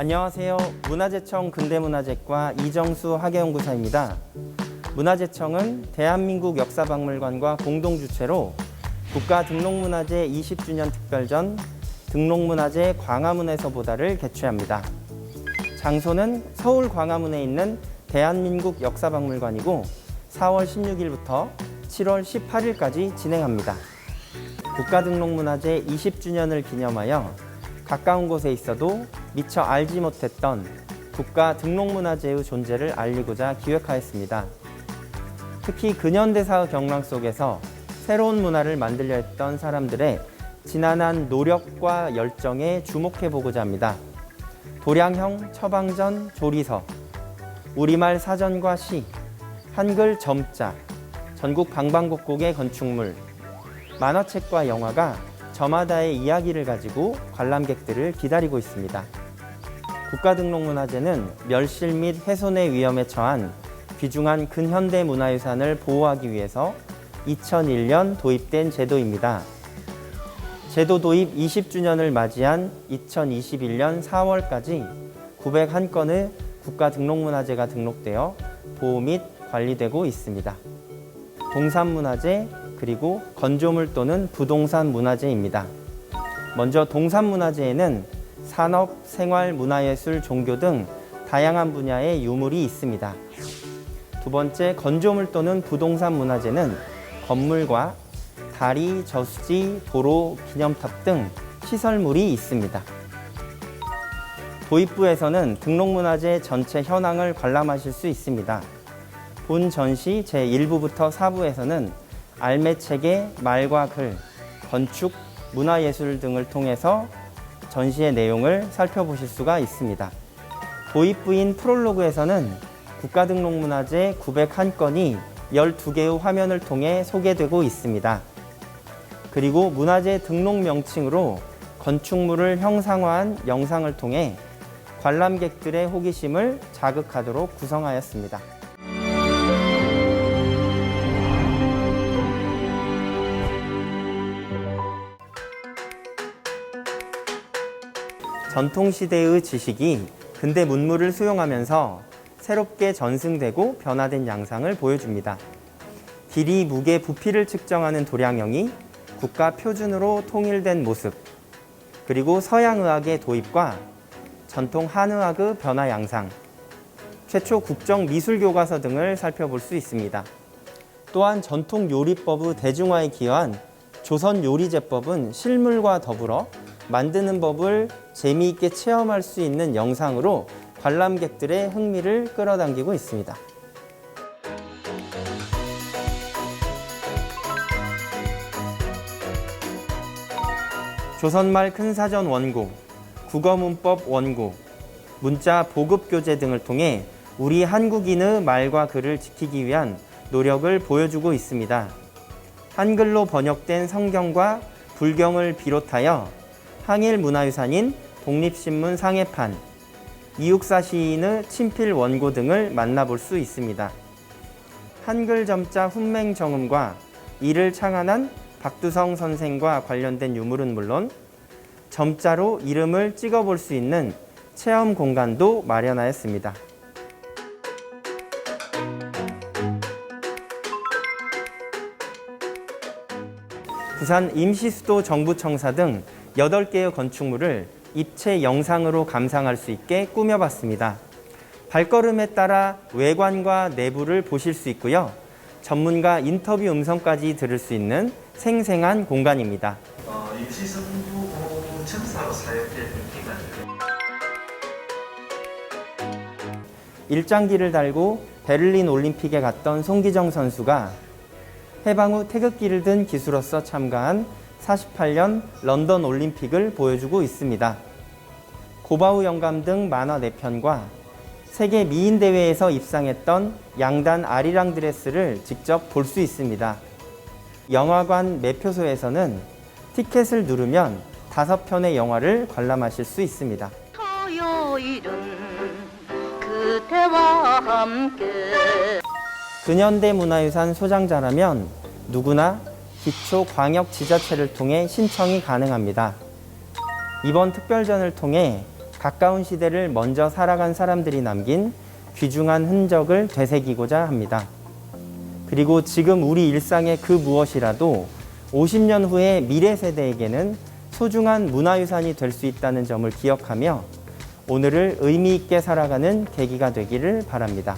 안녕하세요. 문화재청 근대문화재과 이정수 학예연구사입니다. 문화재청은 대한민국 역사박물관과 공동 주최로 국가등록문화재 20주년 특별전 등록문화재 광화문에서 보다를 개최합니다. 장소는 서울 광화문에 있는 대한민국 역사박물관이고 4월 16일부터 7월 18일까지 진행합니다. 국가등록문화재 20주년을 기념하여 가까운 곳에 있어도 미처 알지 못했던 국가 등록문화재의 존재를 알리고자 기획하였습니다. 특히 근현대사의 경랑 속에서 새로운 문화를 만들려 했던 사람들의 지난한 노력과 열정에 주목해 보고자 합니다. 도량형 처방전 조리서, 우리말 사전과 시, 한글 점자, 전국 방방곡곡의 건축물, 만화책과 영화가 저마다의 이야기를 가지고 관람객들을 기다리고 있습니다. 국가등록문화재는 멸실 및 훼손의 위험에 처한 귀중한 근현대 문화유산을 보호하기 위해서 2001년 도입된 제도입니다. 제도 도입 20주년을 맞이한 2021년 4월까지 901건의 국가등록문화재가 등록되어 보호 및 관리되고 있습니다. 동산문화재 그리고 건조물 또는 부동산 문화재입니다. 먼저 동산문화재에는 산업, 생활, 문화예술, 종교 등 다양한 분야의 유물이 있습니다. 두 번째 건조물 또는 부동산 문화재는 건물과 다리, 저수지, 도로, 기념탑 등 시설물이 있습니다. 도입부에서는 등록문화재 전체 현황을 관람하실 수 있습니다. 본 전시 제1부부터 4부에서는 알매체계, 말과 글, 건축, 문화예술 등을 통해서 전시의 내용을 살펴보실 수가 있습니다. 도입부인 프롤로그에서는 국가등록문화재 901건이 12개의 화면을 통해 소개되고 있습니다. 그리고 문화재 등록 명칭으로 건축물을 형상화한 영상을 통해 관람객들의 호기심을 자극하도록 구성하였습니다. 전통시대의 지식이 근대 문물을 수용하면서 새롭게 전승되고 변화된 양상을 보여줍니다. 길이, 무게, 부피를 측정하는 도량형이 국가 표준으로 통일된 모습, 그리고 서양의학의 도입과 전통 한의학의 변화 양상, 최초 국정 미술 교과서 등을 살펴볼 수 있습니다. 또한 전통 요리법의 대중화에 기여한 조선 요리제법은 실물과 더불어 만드는 법을 재미있게 체험할 수 있는 영상으로 관람객들의 흥미를 끌어당기고 있습니다. 조선말 큰사전 원고, 국어문법 원고, 문자 보급 교재 등을 통해 우리 한국인의 말과 글을 지키기 위한 노력을 보여주고 있습니다. 한글로 번역된 성경과 불경을 비롯하여 항일 문화유산인 독립신문 상해판, 이육사 시인의 친필 원고 등을 만나볼 수 있습니다. 한글 점자 훈맹 정음과 이를 창안한 박두성 선생과 관련된 유물은 물론 점자로 이름을 찍어볼 수 있는 체험 공간도 마련하였습니다. 부산 임시수도 정부청사 등 8개의 건축물을 입체 영상으로 감상할 수 있게 꾸며봤습니다. 발걸음에 따라 외관과 내부를 보실 수 있고요. 전문가 인터뷰 음성까지 들을 수 있는 생생한 공간입니다. 어, 청사로 사용될. 일장기를 달고 베를린 올림픽에 갔던 송기정 선수가 해방 후 태극기를 든 기수로서 참가한 48년 런던 올림픽을 보여주고 있습니다. 고바우 영감 등 만화 4편과 세계 미인 대회에서 입상했던 양단 아리랑 드레스를 직접 볼 수 있습니다. 영화관 매표소에서는 티켓을 누르면 다섯 편의 영화를 관람하실 수 있습니다. 근현대 문화유산 소장자라면 누구나 기초 광역 지자체를 통해 신청이 가능합니다. 이번 특별전을 통해 가까운 시대를 먼저 살아간 사람들이 남긴 귀중한 흔적을 되새기고자 합니다. 그리고 지금 우리 일상의 그 무엇이라도 50년 후의 미래 세대에게는 소중한 문화유산이 될 수 있다는 점을 기억하며 오늘을 의미 있게 살아가는 계기가 되기를 바랍니다.